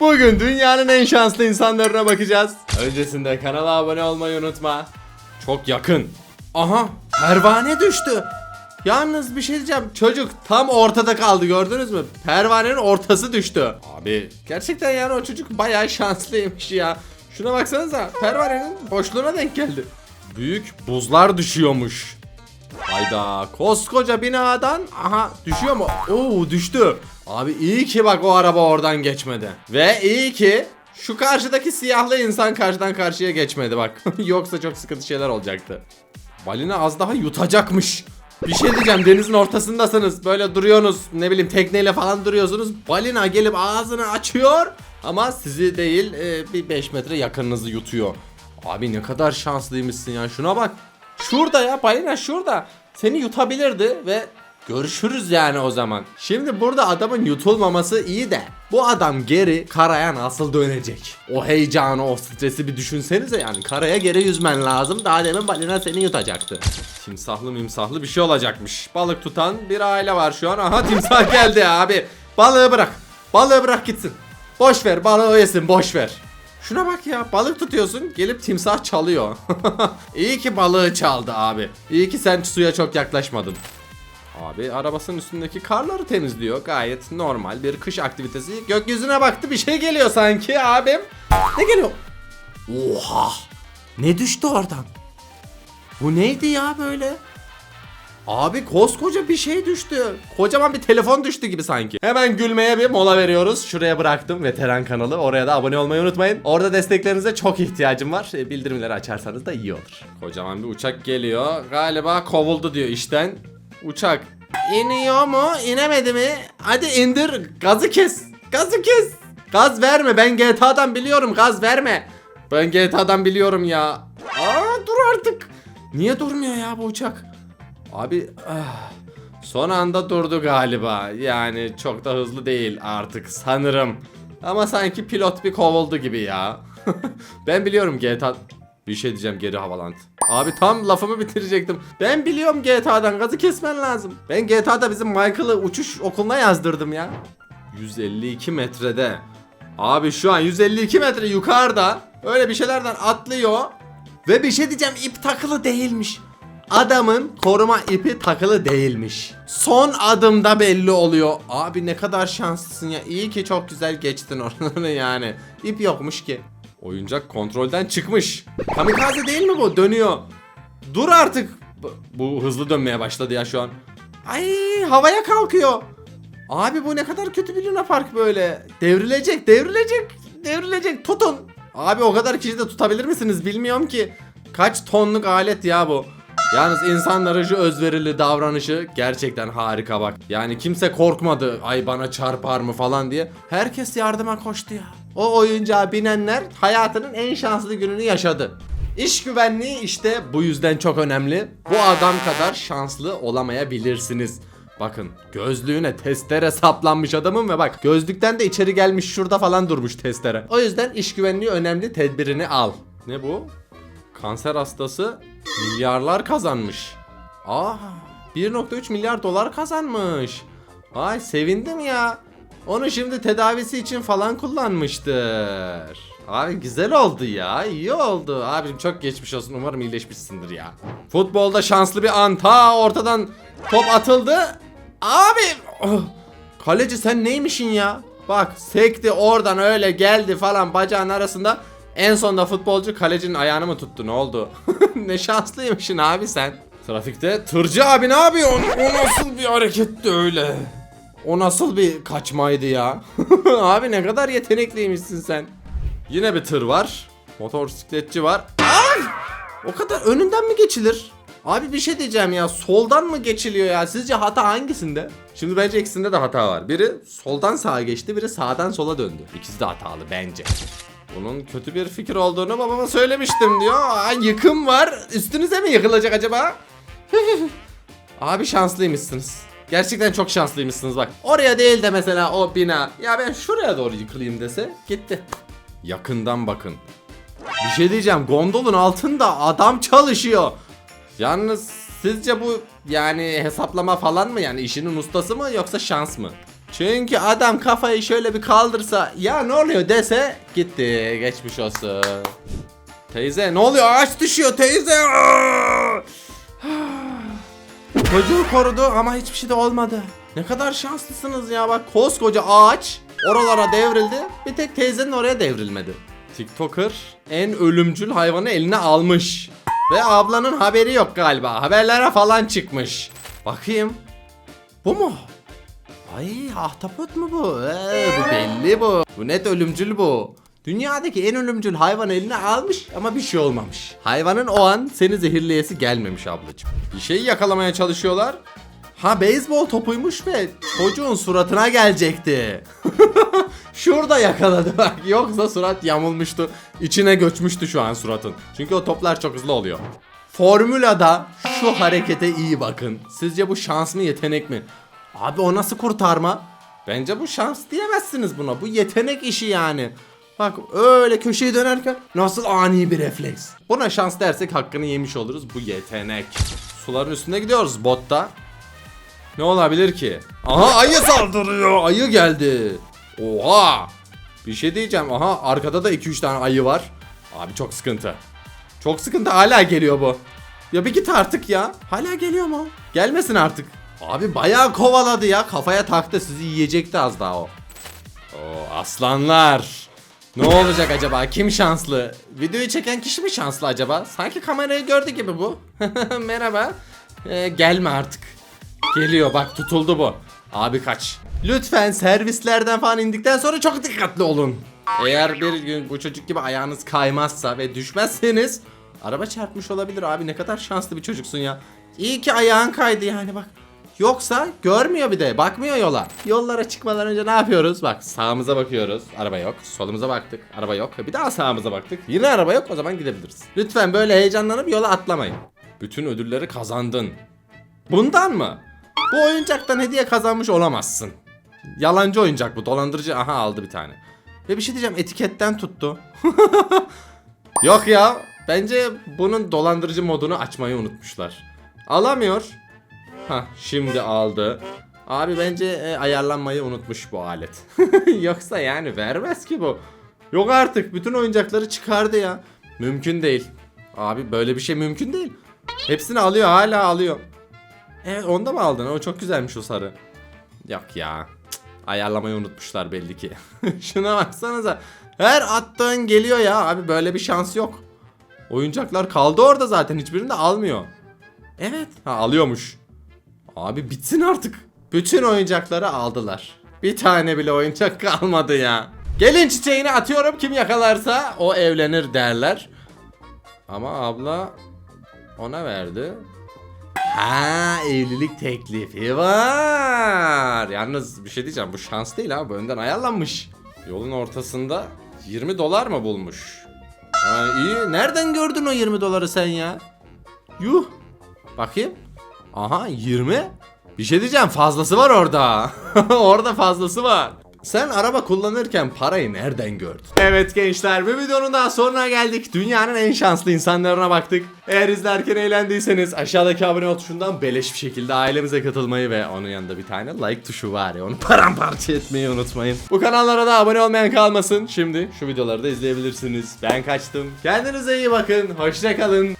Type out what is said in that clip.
Bugün dünyanın en şanslı insanlarına bakacağız. Öncesinde kanala abone olmayı unutma. Çok yakın. Aha pervane düştü. Yalnız bir şey diyeceğim. Çocuk tam ortada kaldı gördünüz mü? Pervanenin ortası düştü. Abi gerçekten yani o çocuk bayağı şanslıymış ya. Şuna baksanıza pervanenin boşluğuna denk geldi. Büyük buzlar düşüyormuş. Hayda koskoca binadan aha düşüyor mu? Oo düştü. Abi iyi ki bak o araba oradan geçmedi. Ve iyi ki şu karşıdaki siyahlı insan karşıdan karşıya geçmedi bak. Yoksa çok sıkıntı şeyler olacaktı. Balina az daha yutacakmış. Bir şey diyeceğim denizin ortasındasınız. Böyle duruyorsunuz ne bileyim tekneyle falan duruyorsunuz. Balina gelip ağzını açıyor. Ama sizi değil e, bir 5 metre yakınınızı yutuyor. Abi ne kadar şanslıymışsın ya şuna bak. Şurada ya balina şurada. Seni yutabilirdi ve görüşürüz yani o zaman. Şimdi burada adamın yutulmaması iyi de bu adam geri karaya nasıl dönecek? O heyecanı, o stresi bir düşünsenize yani karaya geri yüzmen lazım. Daha demin balina seni yutacaktı. Timsahlı mimsahlı bir şey olacakmış. Balık tutan bir aile var şu an. Aha timsah geldi abi. Balığı bırak. Balığı bırak gitsin. Boş ver balığı yesin boş ver. Şuna bak ya balık tutuyorsun gelip timsah çalıyor. İyi ki balığı çaldı abi. İyi ki sen suya çok yaklaşmadın. Abi arabasının üstündeki karları temizliyor. Gayet normal bir kış aktivitesi. Gökyüzüne baktı bir şey geliyor sanki abim. Ne geliyor? Oha! Ne düştü oradan? Bu neydi ya böyle? Abi koskoca bir şey düştü. Kocaman bir telefon düştü gibi sanki. Hemen gülmeye bir mola veriyoruz. Şuraya bıraktım veteran kanalı. Oraya da abone olmayı unutmayın. Orada desteklerinize çok ihtiyacım var. E, Bildirimleri açarsanız da iyi olur. Kocaman bir uçak geliyor. Galiba kovuldu diyor işten. Uçak iniyor mu? İnemedi mi? Hadi indir. Gazı kes. Gazı kes. Gaz verme. Ben GTA'dan biliyorum. Gaz verme. Ben GTA'dan biliyorum ya. Aa dur artık. Niye durmuyor ya bu uçak? Abi ah, son anda durdu galiba. Yani çok da hızlı değil artık sanırım. Ama sanki pilot bir kovuldu gibi ya. ben biliyorum GTA... Bir şey diyeceğim geri havaland. Abi tam lafımı bitirecektim. Ben biliyorum GTA'dan gazı kesmen lazım. Ben GTA'da bizim Michael'ı uçuş okuluna yazdırdım ya. 152 metrede. Abi şu an 152 metre yukarıda öyle bir şeylerden atlıyor. Ve bir şey diyeceğim ip takılı değilmiş. Adamın koruma ipi takılı değilmiş. Son adımda belli oluyor. Abi ne kadar şanslısın ya. İyi ki çok güzel geçtin oraları yani. İp yokmuş ki. Oyuncak kontrolden çıkmış. Kamikaze değil mi bu? Dönüyor. Dur artık. Bu, hızlı dönmeye başladı ya şu an. Ay havaya kalkıyor. Abi bu ne kadar kötü bir Luna Park böyle. Devrilecek, devrilecek, devrilecek. Tutun. Abi o kadar kişi de tutabilir misiniz bilmiyorum ki. Kaç tonluk alet ya bu. Yalnız insanların şu özverili davranışı gerçekten harika bak. Yani kimse korkmadı ay bana çarpar mı falan diye. Herkes yardıma koştu ya. O oyuncağa binenler hayatının en şanslı gününü yaşadı. İş güvenliği işte bu yüzden çok önemli. Bu adam kadar şanslı olamayabilirsiniz. Bakın gözlüğüne testere saplanmış adamın ve bak gözlükten de içeri gelmiş şurada falan durmuş testere. O yüzden iş güvenliği önemli tedbirini al. Ne bu? Kanser hastası milyarlar kazanmış. Aa 1.3 milyar dolar kazanmış. Ay sevindim ya. Onu şimdi tedavisi için falan kullanmıştır. Abi güzel oldu ya. iyi oldu. Abim çok geçmiş olsun. Umarım iyileşmişsindir ya. Futbolda şanslı bir an. Ta ortadan top atıldı. Abi. oh, Kaleci sen neymişin ya? Bak sekti oradan öyle geldi falan bacağın arasında. En sonunda futbolcu kalecinin ayağını mı tuttu ne oldu? ne şanslıymışsın abi sen. Trafikte tırcı abi ne yapıyor? O nasıl bir hareketti öyle? O nasıl bir kaçmaydı ya? abi ne kadar yetenekliymişsin sen. Yine bir tır var. Motosikletçi var. Ay! O kadar önünden mi geçilir? Abi bir şey diyeceğim ya soldan mı geçiliyor ya sizce hata hangisinde? Şimdi bence ikisinde de hata var. Biri soldan sağa geçti biri sağdan sola döndü. İkisi de hatalı bence. Bunun kötü bir fikir olduğunu babama söylemiştim diyor. Aa, yıkım var. Üstünüze mi yıkılacak acaba? Abi şanslıymışsınız. Gerçekten çok şanslıymışsınız bak. Oraya değil de mesela o bina. Ya ben şuraya doğru yıkılayım dese gitti. Yakından bakın. Bir şey diyeceğim. Gondolun altında adam çalışıyor. Yalnız sizce bu yani hesaplama falan mı yani işinin ustası mı yoksa şans mı? Çünkü adam kafayı şöyle bir kaldırsa ya ne oluyor dese gitti geçmiş olsun. Teyze ne oluyor ağaç düşüyor teyze. Çocuğu korudu ama hiçbir şey de olmadı. Ne kadar şanslısınız ya bak koskoca ağaç oralara devrildi. Bir tek teyzenin oraya devrilmedi. TikToker en ölümcül hayvanı eline almış. Ve ablanın haberi yok galiba. Haberlere falan çıkmış. Bakayım. Bu mu? Ay ahtapot mu bu? Ee, bu belli bu. Bu net ölümcül bu. Dünyadaki en ölümcül hayvan eline almış ama bir şey olmamış. Hayvanın o an seni zehirleyesi gelmemiş ablacığım. Bir şeyi yakalamaya çalışıyorlar. Ha beyzbol topuymuş ve çocuğun suratına gelecekti. Şurada yakaladı bak. Yoksa surat yamulmuştu. İçine göçmüştü şu an suratın. Çünkü o toplar çok hızlı oluyor. Formülada şu harekete iyi bakın. Sizce bu şans mı yetenek mi? Abi o nasıl kurtarma? Bence bu şans diyemezsiniz buna. Bu yetenek işi yani. Bak öyle köşeyi dönerken nasıl ani bir refleks. Buna şans dersek hakkını yemiş oluruz. Bu yetenek. Suların üstünde gidiyoruz botta. Ne olabilir ki? Aha ayı saldırıyor. Ayı geldi. Oha. Bir şey diyeceğim. Aha arkada da 2-3 tane ayı var. Abi çok sıkıntı. Çok sıkıntı hala geliyor bu. Ya bir git artık ya. Hala geliyor mu? Gelmesin artık. Abi bayağı kovaladı ya. Kafaya taktı. Sizi yiyecekti az daha o. Oo aslanlar. Ne olacak acaba? Kim şanslı? Videoyu çeken kişi mi şanslı acaba? Sanki kamerayı gördü gibi bu. Merhaba. Ee, gelme artık. Geliyor bak tutuldu bu. Abi kaç. Lütfen servislerden falan indikten sonra çok dikkatli olun. Eğer bir gün bu çocuk gibi ayağınız kaymazsa ve düşmezseniz araba çarpmış olabilir abi ne kadar şanslı bir çocuksun ya. İyi ki ayağın kaydı yani bak. Yoksa görmüyor bir de bakmıyor yola. Yollara çıkmadan önce ne yapıyoruz? Bak sağımıza bakıyoruz. Araba yok. Solumuza baktık. Araba yok. Bir daha sağımıza baktık. Yine araba yok o zaman gidebiliriz. Lütfen böyle heyecanlanıp yola atlamayın. Bütün ödülleri kazandın. Bundan mı? Bu oyuncaktan hediye kazanmış olamazsın. Yalancı oyuncak bu. Dolandırıcı. Aha aldı bir tane. Ve bir şey diyeceğim etiketten tuttu. Yok ya. Bence bunun dolandırıcı modunu açmayı unutmuşlar. Alamıyor. Ha şimdi aldı. Abi bence e, ayarlanmayı unutmuş bu alet. Yoksa yani vermez ki bu. Yok artık bütün oyuncakları çıkardı ya. Mümkün değil. Abi böyle bir şey mümkün değil. Hepsini alıyor hala alıyor. Evet onu da mı aldın? O çok güzelmiş o sarı. Yok ya. Cık, Ayarlamayı unutmuşlar belli ki. Şuna baksanıza. Her attığın geliyor ya. Abi böyle bir şans yok. Oyuncaklar kaldı orada zaten. Hiçbirini de almıyor. Evet. Ha alıyormuş. Abi bitsin artık. Bütün oyuncakları aldılar. Bir tane bile oyuncak kalmadı ya. Gelin çiçeğini atıyorum kim yakalarsa o evlenir derler. Ama abla ona verdi. Ha evlilik teklifi var. Yalnız bir şey diyeceğim bu şans değil abi önden ayarlanmış. Yolun ortasında 20 dolar mı bulmuş? Ha, iyi. Nereden gördün o 20 doları sen ya? Yuh. Bakayım. Aha 20. Bir şey diyeceğim fazlası var orada. orada fazlası var. Sen araba kullanırken parayı nereden gördün? Evet gençler bir videonun daha sonuna geldik. Dünyanın en şanslı insanlarına baktık. Eğer izlerken eğlendiyseniz aşağıdaki abone ol tuşundan beleş bir şekilde ailemize katılmayı ve onun yanında bir tane like tuşu var ya onu paramparça etmeyi unutmayın. Bu kanallara da abone olmayan kalmasın. Şimdi şu videoları da izleyebilirsiniz. Ben kaçtım. Kendinize iyi bakın. Hoşçakalın.